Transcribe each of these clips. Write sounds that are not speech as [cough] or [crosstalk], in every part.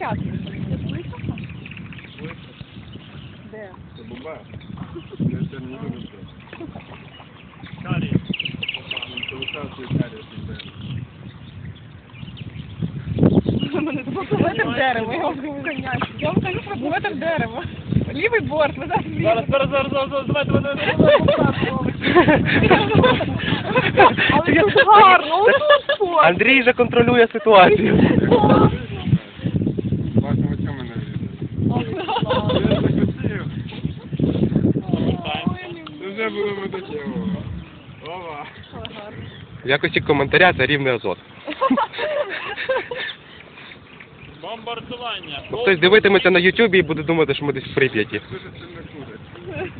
площадки. Де? Це бомба. Я ще не люблю. Карі. Це карі, мене запустили в дерево, я вам говорю. Я вам кажу, пробувати в дерево. Лівий борт, ви зараз лівий. Зараз, зараз, зараз, зараз, зараз, давайте, давайте, давайте. Але тут гарно, тут. Андрій же контролює ситуацію. Бачимо, чому не вірю. Я захотів. Це вже було би таке. Ова. В якості коментаря це рівний азот. Бомбардування. Ну, Хтось дивитиметься на Ютубі і буде думати, що ми десь в Прип'яті. Дуже сильно курить.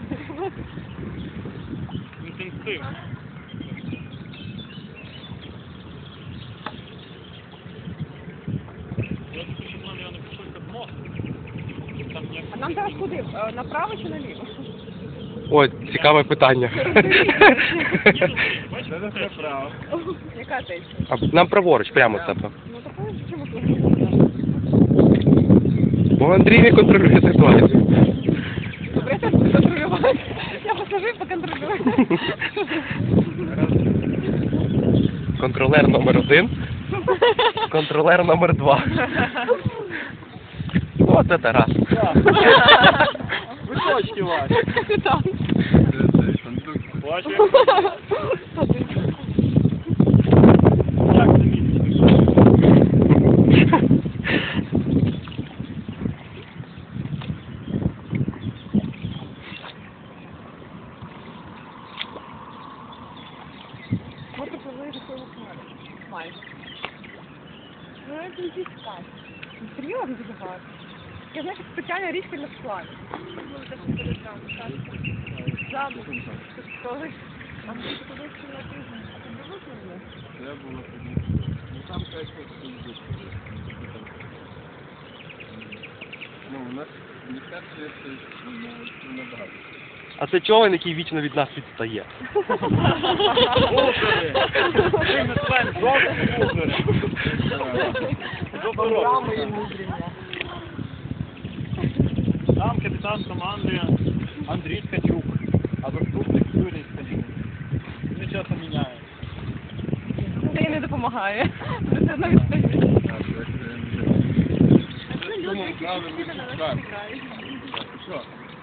Інтенсив. Я думаю, щоб нам його не пішли під мост. Там ніяк- А нам зараз куди? Е, Направо чи наліво? О, цікаве питання. Яка течія? А нам праворуч, прямо це. Ну такої чому? Бо Андрій не контролює ситуацію. Добре, я контролювати. Я посажу і поконтролюю. Контролер номер один, контролер номер два. О, це Тарас. Височки ваші. Там. Плаче? Як це місце? Вот и плывешь в своем Майже. Ну, это не пискать. Серьезно, ты Я знаю, що спеціальна річка для склад. Ну, це там, так. Забув. А ми тут колись на тиждень. А ти дивився на мене? Це було тоді. Ну там п'ять. Ну, у нас міністерстві є набагато. А це човен, який вічно від нас відстає. Озери. Ми називаємо жовті озери. Жовторожі. Там капітан команди Андрій Ткачук, а заступник Юрій Ткачук. Вони часто. Це їй не допомагає. Це одно відстає. Думав, знали, ми тут карти. Що?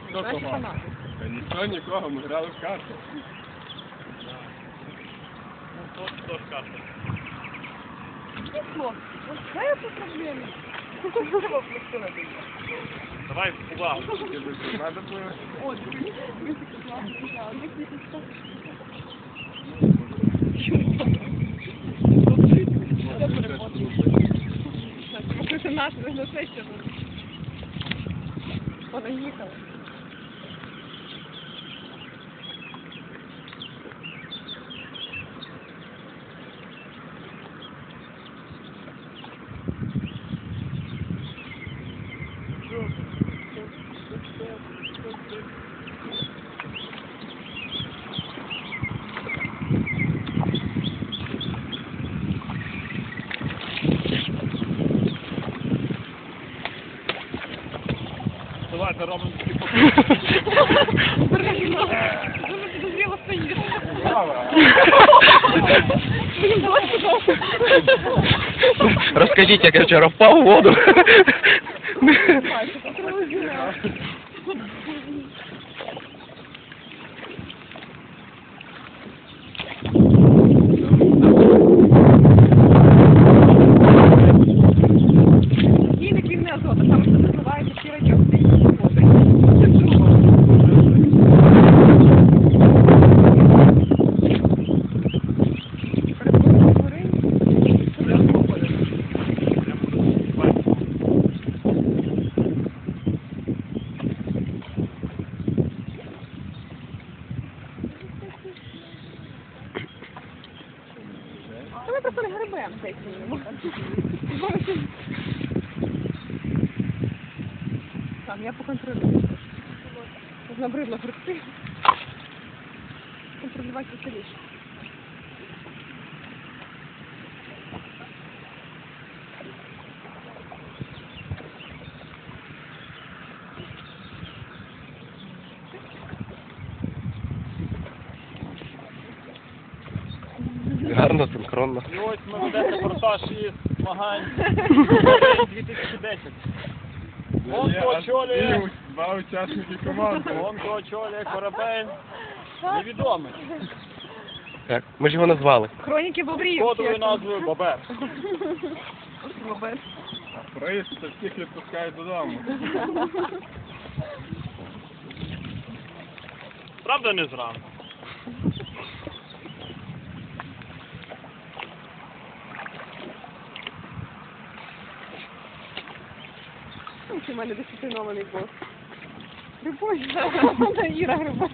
Хто кого? Та ніхто нікого, ми грали в карти. Ну, то що ж. Тепло. Ось це проблема. Давай увагу. Надо було. О, дивіться, дивіться, класно. А, ось якийсь так. Це наш, на це ще. Понаїхали. Давайте робимо такі Дуже підозріло стоїш. Браво! Блін, давай сюди. Розкажіть, як я вчора впав у воду. [laughs] грибемо. Там, я поконтролюю. Набридло грибти. Контролювати веселіше. Гарно, синхронно. І ось ми ведемо репортаж із змагань 2010. Он Є очолює, Два учасники команди. он очолює корабель. Невідомий. Так, ми ж його назвали. Хроніки бобрів. Кодовою назвою Бобер. Бобер. Проїзд це всіх відпускають додому. Правда не зранку? В мене дисциплінований бос. Любов. [laughs] Іра Гриба.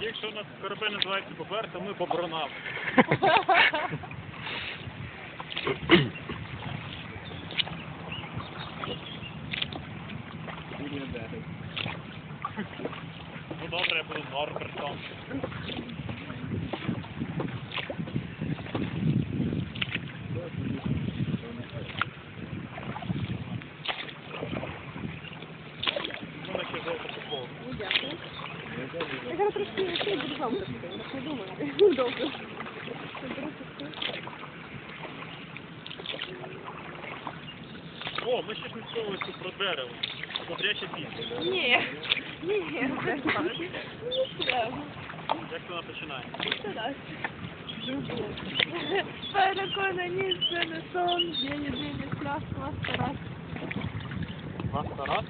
Якщо у нас корабель називається Бобер, то ми Бобронав. Ну добре, я буду Норбертом. Ну, на ще жовта футболка. Ну, Дякую. Я зараз трошки ще й буду вам так не думаю. Добре. О, ми ще ж не сказали тут про дерево. Смотряще пісня. Ні. Ні, це так. Не треба. Як вона починає? Переконані, це не сон, день і день і клас, клас, раз. Вас Тарас?